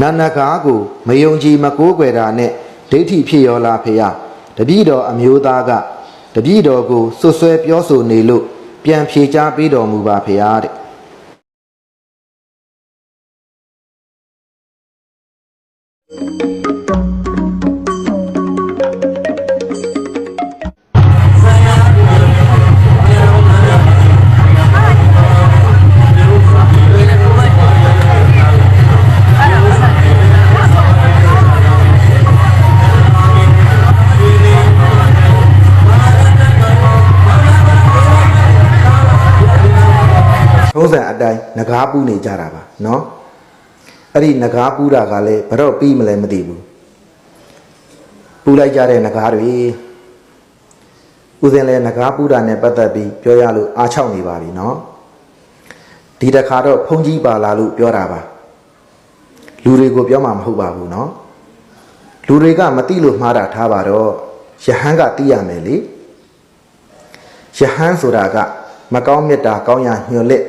နာနဂါကိုမယုံကြည်မကိုးကွယ်တာနဲ့ဒိဋ္ဌိဖြစ်ရောလားဖေယတပည့်တော်အမျိုးသားကတပည့်တော်ကိုဆွဆွဲပြောဆိုနေလို့ပြန်ဖြေချပေးတော်မူပါဖေယတဲ့ ကားပူးနေကြတာပါနော်အဲ့ဒီငကားပူးတာကလည်းဘတော့ပြီးမလဲမသိဘူးပူးလိုက်ကြတဲ့ငကားတွေဦးစင်လည်းငကားပူးတာနဲ့ပတ်သက်ပြီးပြောရလို့အားချောက်နေပါပြီနော်ဒီတခါတော့ဖုန်ကြီးပါလာလို့ပြောတာပါလူတွေကိုပြောမှာမဟုတ်ပါဘူးနော်လူတွေကမသိလို့မှားတာထားပါတော့ယဟန်ကသိရမယ်လေယဟန်ဆိုတာက မကောင်းမြတ်တာကောင်းရာညွှန်လက်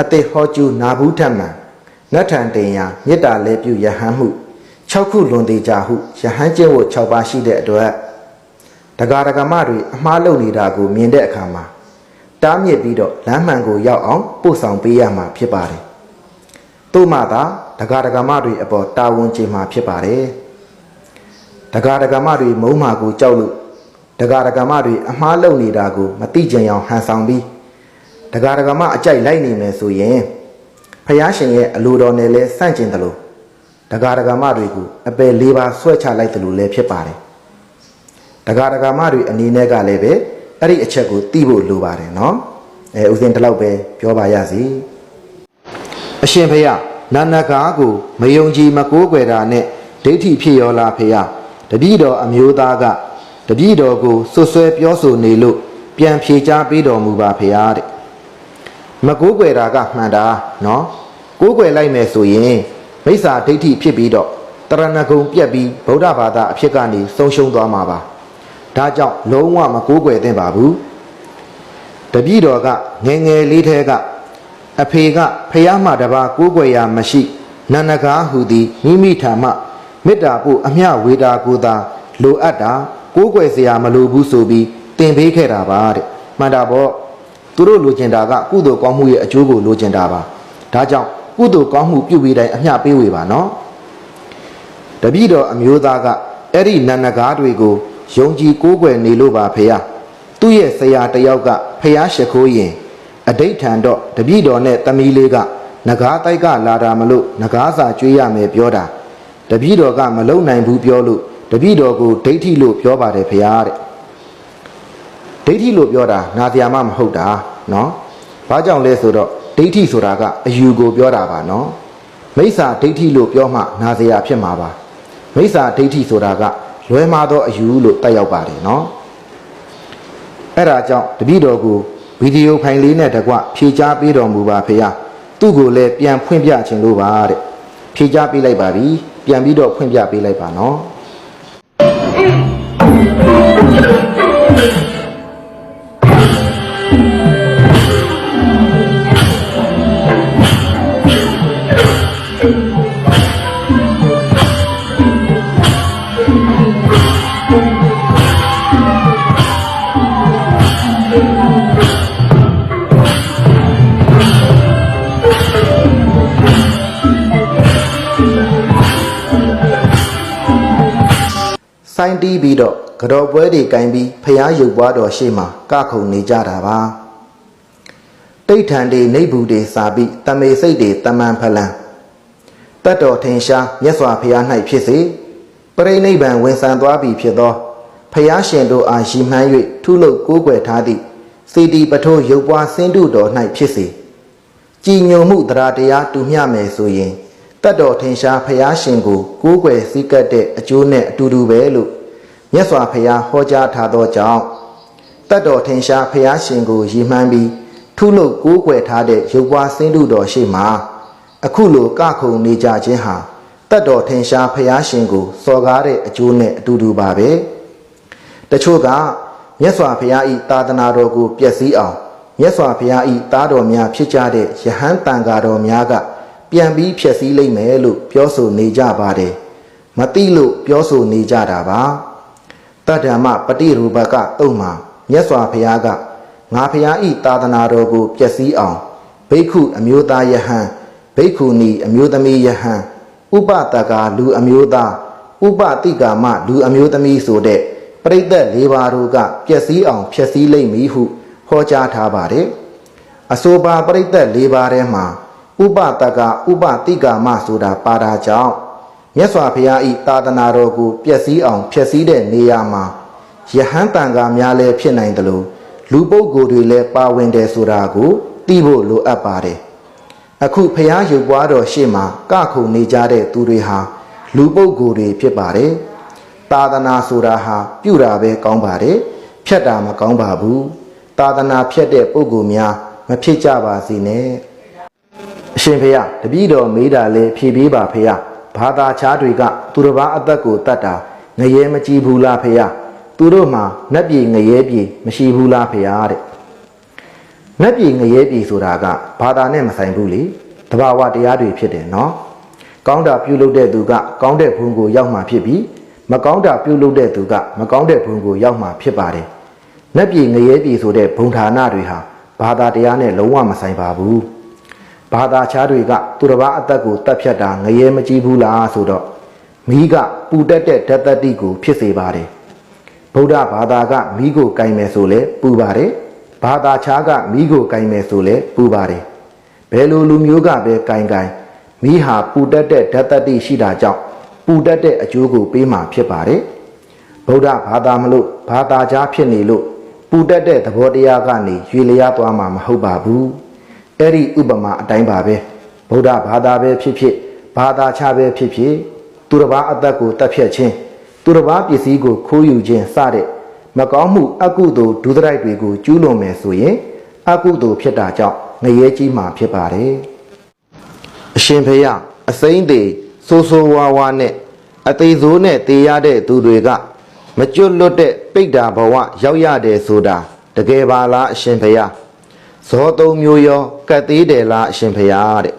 အသိဟောကျူးနာဘူးထက်မှန်နတ်ထံတင်ရာမေတ္တာလဲပြုယဟန်မှု6ခုလွန်သေးကြဟုယဟန်ကျင့်ဝတ်6ပါးရှိတဲ့အတွက်တဂါရကမတွေအမှားလုပ်နေတာကိုမြင်တဲ့အခါမှာတားမြစ်ပြီးတော့လမ်းမှန်ကိုရောက်အောင်ပို့ဆောင်ပေးရမှာဖြစ်ပါတယ်။သို့မှသာတဂါရကမတွေအပေါ်တာဝန်ကျေမှာဖြစ်ပါတယ်။တဂါရကမတွေမုံမာကိုကြောက်လို့တဂါရကမတွေအမှားလုပ်နေတာကိုမသိကြအောင်ဟန်ဆောင်ပြီး တဂါရကမအကြိုက်လိုက်နေမယ်ဆိုရင်ဖယားရှင်ရဲ့အလိုတော်နဲ့လဲစန့်ကျင်တယ်လို့တဂါရကမတွေကိုအပယ်လေးပါဆွဲချလိုက်တယ်လို့လည်းဖြစ်ပါတယ်တဂါရကမတွေအနေနဲ့ကလည်းပဲအဲ့ဒီအချက်ကိုသိဖို့လိုပါတယ်နော်အဲဥစဉ်ဒီလောက်ပဲပြောပါရစေအရှင်ဖယားနာနဂါကိုမယုံကြည်မကိုးကွယ်တာနဲ့ဒိဋ္ဌိဖြစ်ရောလားဖယားတပည့်တော်အမျိုးသားကတပည့်တော်ကိုဆွဆွဲပြောဆိုနေလို့ပြန်ဖြေချပေးတော်မူပါဖယားတဲ့ မကိုးကွယ်တာကမှန်တာနော်ကိုးကွယ်လိုက်မယ်ဆိုရင်မိစ္ဆာဒိဋ္ဌိဖြစ်ပြီးတော့တရဏဂုံပြက်ပြီးဗုဒ္ဓဘာသာအဖြစ်ကနေဆုံးရှုံးသွားမှာပါဒါကြောင့်လုံးဝမကိုးကွယ်သင့်ပါဘူးတပည့်တော်ကငငယ်လေးထဲကအဖေကဖះမှတပါကိုးကွယ်ရာမရှိနန္ဒကားဟူသည်မိမိထာမမေတ္တာပို့အမျှဝေတာကိုသာလိုအပ်တာကိုးကွယ်စရာမလိုဘူးဆိုပြီးတင်ပေးခဲ့တာပါတဲ့မှန်တာပေါ့ သူတို့လိုချင်တာကကုသိုလ်ကောင်းမှုရဲ့အကျိုးကိုလိုချင်တာပါဒါကြောင့်ကုသိုလ်ကောင်းမှုပြုပြီးတိုင်းအမျှပေးဝေပါနော်တပည့်တော်အမျိုးသားကအဲ့ဒီနန္ဒကားတွေကိုယုံကြည်ကိုးကွယ်နေလို့ပါဖေယသူ့ရဲ့ဆရာတယောက်ကဖះရှိခိုးရင်အဋိဋ္ဌံတော့တပည့်တော်နဲ့တမီးလေးကနဂါးတိုက်ကလာတာမလို့နဂါးစာကျွေးရမယ်ပြောတာတပည့်တော်ကမလုံနိုင်ဘူးပြောလို့တပည့်တော်ကိုဒိဋ္ဌိလို့ပြောပါတယ်ဖေယတဲ့ ဒိဋ္ဌိလို့ပြောတာနာစရာမှမဟုတ်တာเนาะဘာကြောင့်လဲဆိုတော့ဒိဋ္ဌိဆိုတာကအယူကိုပြောတာပါเนาะမိစ္ဆာဒိဋ္ဌိလို့ပြောမှနာစရာဖြစ်မှာပါမိစ္ဆာဒိဋ္ဌိဆိုတာကလွဲမှားသောအယူလို့တက်ရောက်ပါတယ်เนาะအဲ့ဒါကြောင့်တပည့်တော်ကိုဗီဒီယိုဖိုင်လေးနဲ့တကွဖြေချပေးတော်မူပါဖေယသူ့ကိုလည်းပြန်ဖွင့်ပြခြင်းလို့ပါတဲ့ဖြေချပေးလိုက်ပါပြီပြန်ပြီးတော့ဖွင့်ပြပေးလိုက်ပါเ စိုင်းတီးပြီးတော့ကြော်ပွဲတွေကင်ပြီးဖျားရုပ်ပွားတော်ရှေ့မှာကခုန်နေကြတာပါတိဋ္ဌံတွေနေဘူးတွေစာပြီးတမေစိတ်တွေတမန်ဖလန်တတ်တော်ထင်ရှားမြတ်စွာဘုရား၌ဖြစ်စေပရိနိဗ္ဗာန်ဝင်ဆံသွားပြီဖြစ်သောဖျားရှင်တို့အားရှိမှန်း၍ထုလုပ်ကိုးကွယ်ထားသည့်စေတီပထိုးရုပ်ပွားစင်းတုတော်၌ဖြစ်စေကြည်ညိုမှုတရားတရားတူမျှမယ်ဆိုရင်တတ်တော်ထင်ရှားဖျားရှင်ကိုကိုးကွယ်စည်းကပ်တဲ့အကျိုးနဲ့အတူတူပဲလို့ မြတ်စွာဘုရားဟောကြားထားသောကြောင့်တတ်တော်ထင်ရှားဘုရားရှင်ကိုရည်မှန်းပြီးထုလို့ကိုးကွယ်ထားတဲ့ရုပ်ပွားစင်းတုတော်ရှိမှအခုလိုကခုန်နေကြခြင်းဟာတတ်တော်ထင်ရှားဘုရားရှင်ကိုစော်ကားတဲ့အကျိုးနဲ့အတူတူပါပဲတချို့ကမြတ်စွာဘုရားဤသာသနာတော်ကိုပျက်စီးအောင်မြတ်စွာဘုရားဤသားတော်များဖြစ်ကြတဲ့ယဟန်တန်ဃာတော်များကပြန်ပြီးဖြည့်ဆည်းလိမ့်မယ်လို့ပြောဆိုနေကြပါတယ်မသိလို့ပြောဆိုနေကြတာပါ တတ္တမပฏิရူပကအုံမှာမြတ်စွာဘုရားကငါဘုရားဤသာသနာတော်ကိုပျက်စီးအောင်ဘိက္ခုအမျိုးသားယဟန်ဘိက္ခုနီအမျိုးသမီးယဟန်ဥပတကာလူအမျိုးသားဥပတိကာမလူအမျိုးသမီးဆိုတဲ့ပရိသတ်၄ပါးတို့ကပျက်စီးအောင်ဖျက်ဆီးလိမ့်မည်ဟုဟောကြားထားပါတယ်အဆိုပါပရိသတ်၄ပါးထဲမှာဥပတကာဥပတိကာမဆိုတာပါတာကြောင့် မြတ်စွာဘုရားဤသာသနာတော်ကိုပျက်စီးအောင်ဖျက်ဆီးတဲ့နေရာမှာယဟန်တန်ကာများလည်းဖြစ်နိုင်တယ်လို့လူပုဂ္ဂိုလ်တွေလည်းပါဝင်တယ်ဆိုတာကိုသိဖို့လိုအပ်ပါတယ်အခုဘုရားရုပ်ပွားတော်ရှေ့မှာကခုန်နေကြတဲ့သူတွေဟာလူပုဂ္ဂိုလ်တွေဖြစ်ပါတယ်သာသနာဆိုတာဟာပြုတာပဲကောင်းပါတယ်ဖြတ်တာမကောင်းပါဘူးသာသနာဖြတ်တဲ့ပုဂ္ဂိုလ်များမဖြစ်ကြပါစေနဲ့အရှင်ဖေယတပည့်တော်မေးတာလဲဖြေပေးပါဖေယ ဘာသာခြားတွေကသူတစ်ပါးအသက်ကိုတတ်တာငရဲမကြည့်ဘူးလားဖေယသူတို့မှာနတ်ပြည်ငရဲပြည်မရှိဘူးလားဖေယတဲ့နတ်ပြည်ငရဲပြည်ဆိုတာကဘာသာနဲ့မဆိုင်ဘူးလေတဘာဝတရားတွေဖြစ်တယ်နော်ကောင်းတာပြုလုပ်တဲ့သူကကောင်းတဲ့ဘုံကိုရောက်မှဖြစ်ပြီးမကောင်းတာပြုလုပ်တဲ့သူကမကောင်းတဲ့ဘုံကိုရောက်မှဖြစ်ပါတယ်နတ်ပြည်ငရဲပြည်ဆိုတဲ့ဘုံဌာနတွေဟာဘာသာတရားနဲ့လုံးဝမဆိုင်ပါဘူး ဘာသာခြားတွေကသူတစ်ပါးအသက်ကိုတတ်ဖြတ်တာငရဲမကြည့်ဘူးလားဆိုတော့မိကပူတက်တဲ့ဓာတ်တတိကိုဖြစ်စေပါတယ်ဗုဒ္ဓဘာသာကမိကိုကင်မယ်ဆိုလဲပူပါတယ်ဘာသာခြားကမိကိုကင်မယ်ဆိုလဲပူပါတယ်ဘယ်လိုလူမျိုးကပဲကင်ကင်မိဟာပူတက်တဲ့ဓာတ်တတိရှိတာကြောင့်ပူတက်တဲ့အကျိုးကိုပေးမှာဖြစ်ပါတယ်ဗုဒ္ဓဘာသာမလို့ဘာသာခြားဖြစ်နေလို့ပူတက်တဲ့သဘောတရားကနေရွေလျားသွားမှာမဟုတ်ပါဘူး အဲ့ဒီဥပမာအတိုင်းပါပဲဗုဒ္ဓဘာသာပဲဖြစ်ဖြစ်ဘာသာခြားပဲဖြစ်ဖြစ်သူတစ်ပါးအသက်ကိုတတ်ဖြတ်ခြင်းသူတစ်ပါးပစ္စည်းကိုခိုးယူခြင်းစတဲ့မကောင်းမှုအကုသိုလ်ဒုသရိုက်တွေကိုကျူးလွန်မယ်ဆိုရင်အကုသိုလ်ဖြစ်တာကြောင့်ငရဲကြီးမှာဖြစ်ပါတယ်အရှင်ဖေယအစိမ့်သေးဆိုးဆိုးဝါးဝါနဲ့အသေးဆိုးနဲ့တေးရတဲ့သူတွေကမကျွတ်လွတ်တဲ့ပိတ်တာဘဝရောက်ရတယ်ဆိုတာတကယ်ပါလားအရှင်ဖေယ ဇောသုံးမျိုးရောကတ်သေးတယ်လားအရှင်ဖေယတဲ့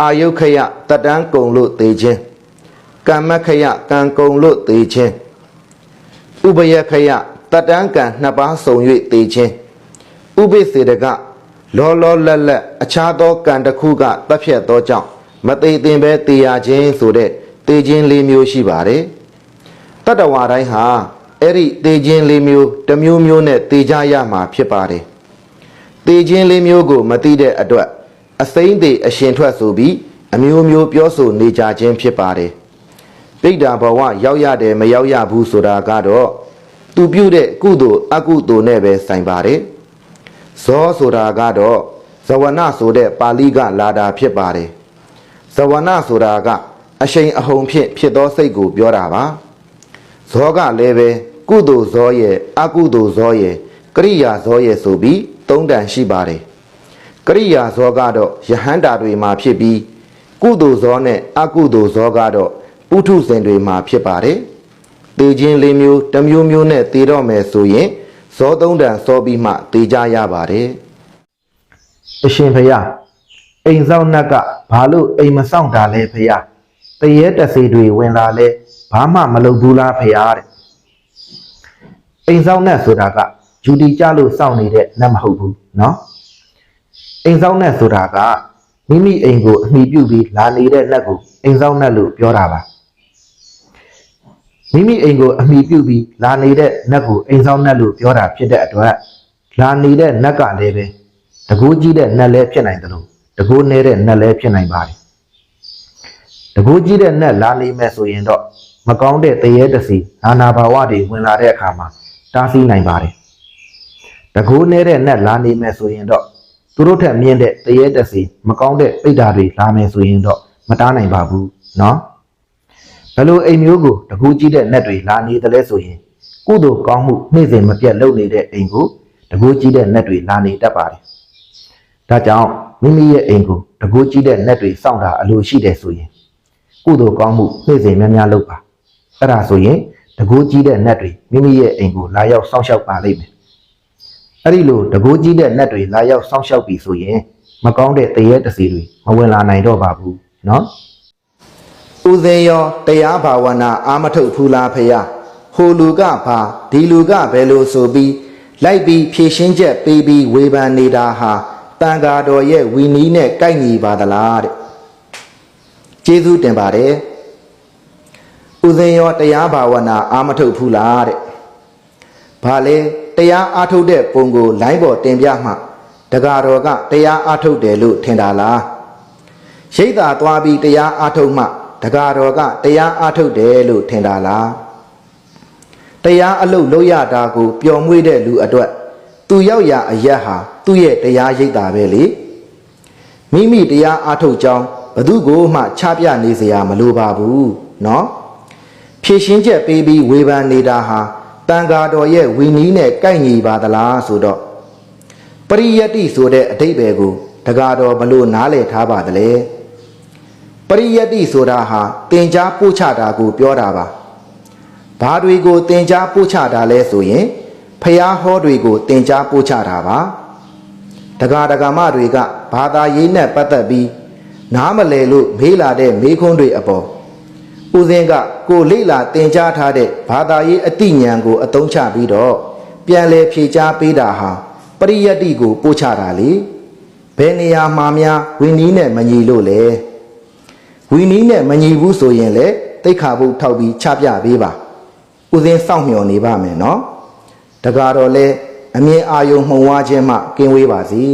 အာယုခယတတန်းကုံလို့သေခြင်းကမ္မခယကံကုံလို့သေခြင်းဥပယခယတတန်းကံနှစ်ပါးစုံ၍သေခြင်းဥပိစေတကလောလောလတ်လတ်အခြားသောကံတစ်ခုကတပ်ဖြတ်သောကြောင့်မသေးသင်ပဲတေရခြင်းဆိုတဲ့တေခြင်းလေးမျိုးရှိပါတယ်တတ္တဝါတိုင်းဟာ အဲ့ဒီတေခြင်းလေးမျိုးတစ်မျိုးမျိုးနဲ့တေကြရမှာဖြစ်ပါတယ်တေခြင်းလေးမျိုးကိုမသိတဲ့အတွက်အစိမ့်သေးအရှင်ထွက်ဆိုပြီးအမျိုးမျိုးပြောဆိုနေကြခြင်းဖြစ်ပါတယ်ပိဋ္ဌာဘဝရောက်ရတယ်မရောက်ရဘူးဆိုတာကတော့သူပြုတဲ့ကုသိုလ်အကုသိုလ်နဲ့ပဲဆိုင်ပါတယ်ဇောဆိုတာကတော့ဇဝနဆိုတဲ့ပါဠိကလာတာဖြစ်ပါတယ်ဇဝနဆိုတာကအရှိန်အဟုန်ဖြင့်ဖြစ်သောစိတ်ကိုပြောတာပါဇောကလည်းပဲ ကုသိုလ်ဇောရဲ့အကုသိုလ်ဇောရဲ့ကရိယာဇောရဲ့ဆိုပြီးသုံးတန်ရှိပါတယ်ကရိယာဇောကတော့ယဟန္တာတွေမှာဖြစ်ပြီးကုသိုလ်ဇောနဲ့အကုသိုလ်ဇောကတော့ပုထုဇဉ်တွေမှာဖြစ်ပါတယ်တေခြင်းလေးမျိုးတစ်မျိုးမျိုးနဲ့တည်တော့မယ်ဆိုရင်ဇောသုံးတန်စောပြီးမှတည်ကြရပါတယ်အရှင်ဖယားအိမ်ဆောင်နှက်ကဘာလို့အိမ်မဆောင်တာလဲဖယားတရေတစီတွေဝင်လာလဲဘာမှမလုပ်ဘူးလားဖယားတဲ့ အိမ်ဆောင်နှက်ဆိုတာကယူတီကြလို့စောင့်နေတဲ့နှက်မဟုတ်ဘူးเนาะအိမ်ဆောင်နှက်ဆိုတာကမိမိအိမ်ကိုအမိပြုပြီးလာနေတဲ့နှက်ကိုအိမ်ဆောင်နှက်လို့ပြောတာပါမိမိအိမ်ကိုအမိပြုပြီးလာနေတဲ့နှက်ကိုအိမ်ဆောင်နှက်လို့ပြောတာဖြစ်တဲ့အတွက်လာနေတဲ့နှက်ကလည်းပဲတကူကြီးတဲ့နှက်လည်းဖြစ်နိုင်တယ်လို့တကူနေတဲ့နှက်လည်းဖြစ်နိုင်ပါတယ်တကူကြီးတဲ့နှက်လာနေမယ်ဆိုရင်တော့မကောင်းတဲ့တရေတစီနာနာဘာဝတွေဝင်လာတဲ့အခါမှာ တားဆီးနိုင်ပါတယ်တကူနေတဲ့နှက်လာနေမယ်ဆိုရင်တော့သူတို့ထက်မြင့်တဲ့တရေတစီမကောင်းတဲ့ပိဋ္ဌာတွေလာမယ်ဆိုရင်တော့မတားနိုင်ပါဘူးเนาะဘယ်လိုအိမ်မျိုးကိုတကူကြီးတဲ့နှက်တွေလာနေတယ်လဲဆိုရင်ကုသိုလ်ကောင်းမှုနေ့စဉ်မပြတ်လုပ်နေတဲ့အိမ်ကိုတကူကြီးတဲ့နှက်တွေလာနေတတ်ပါတယ်ဒါကြောင့်မိမိရဲ့အိမ်ကိုတကူကြီးတဲ့နှက်တွေစောင့်တာအလိုရှိတယ်ဆိုရင်ကုသိုလ်ကောင်းမှုနေ့စဉ်များများလုပ်ပါအဲ့ဒါဆိုရင် တကူကြီးတဲ့နှက်တွေမိမိရဲ့အိမ်ကိုလာရောက်စောင့်ရှောက်ပါလိမ့်မယ်အဲ့ဒီလိုတကူကြီးတဲ့နှက်တွေလာရောက်စောင့်ရှောက်ပြီဆိုရင်မကောင်းတဲ့တရေတစီတွေမဝင်လာနိုင်တော့ပါဘူးနော်ဦးစင်ရောတရားဘာဝနာအာမထုတ်ဖူလားဖရာဟိုလူကဘာဒီလူကဘယ်လိုဆိုပြီးလိုက်ပြီးဖြည့်ရှင်းချက်ပေးပြီးဝေဖန်နေတာဟာတန်ဃာတော်ရဲ့ဝီနီးနဲ့ကိုက်ညီပါသလားတဲ့ကျေးဇူးတင်ပါတယ် ဦးစင်ရောတရားဘာဝနာအာမထုတ်ဖူလားတဲ့ဘာလဲတရားအားထုတ်တဲ့ပုံကိုလိုင်းပေါ်တင်ပြမှတက္ကတော်ကတရားအားထုတ်တယ်လို့ထင်တာလားရိတ်သာသွားပြီးတရားအားထုတ်မှတက္ကတော်ကတရားအားထုတ်တယ်လို့ထင်တာလားတရားအလုပ်လုပ်ရတာကိုပျော်မွေ့တဲ့လူအတွက်သူရောက်ရအရက်ဟာသူ့ရဲ့တရားရိတ်တာပဲလေမိမိတရားအားထုတ်ကြောင်းဘသူကိုမှချပြနေစရာမလိုပါဘူးเนาะ ဖြည့်ရှင်းချက်ပေးပြီးဝေဖန်နေတာဟာတန်ဃာတော်ရဲ့ဝီနီးနဲ့ကိုက်ညီပါသလားဆိုတော့ပရိယတ္တိဆိုတဲ့အတိတ်ပဲကိုတကားတော်ဘလို့နားလည်ထားပါသလဲပရိယတ္တိဆိုတာဟာသင်ကြားပို့ချတာကိုပြောတာပါဘာတွေကိုသင်ကြားပို့ချတာလဲဆိုရင်ဖျားဟောတွေကိုသင်ကြားပို့ချတာပါတကားတကာမတွေကဘာသာရေးနဲ့ပတ်သက်ပြီးနားမလည်လို့မေးလာတဲ့မေးခွန်းတွေအပေါ် ဦးစင်းကကိုလိလာတင် जा ထားတဲ့ဘာသာရေးအတိညာဏ်ကိုအသုံးချပြီးတော့ပြန်လဲဖြေချပေးတာဟာပရိယတ္တိကိုပို့ချတာလေဘယ်နေရာမှာများဝင်းနီးနဲ့မညီလို့လဲဝင်းနီးနဲ့မညီဘူးဆိုရင်လေတိတ်ခါဖို့ထောက်ပြီးချပြပေးပါဦးစင်းစောင့်မျှော်နေပါမယ်နော်တကားတော့လဲအမြင်အာယုံမှုံဝါခြင်းမှကင်းဝေးပါစေ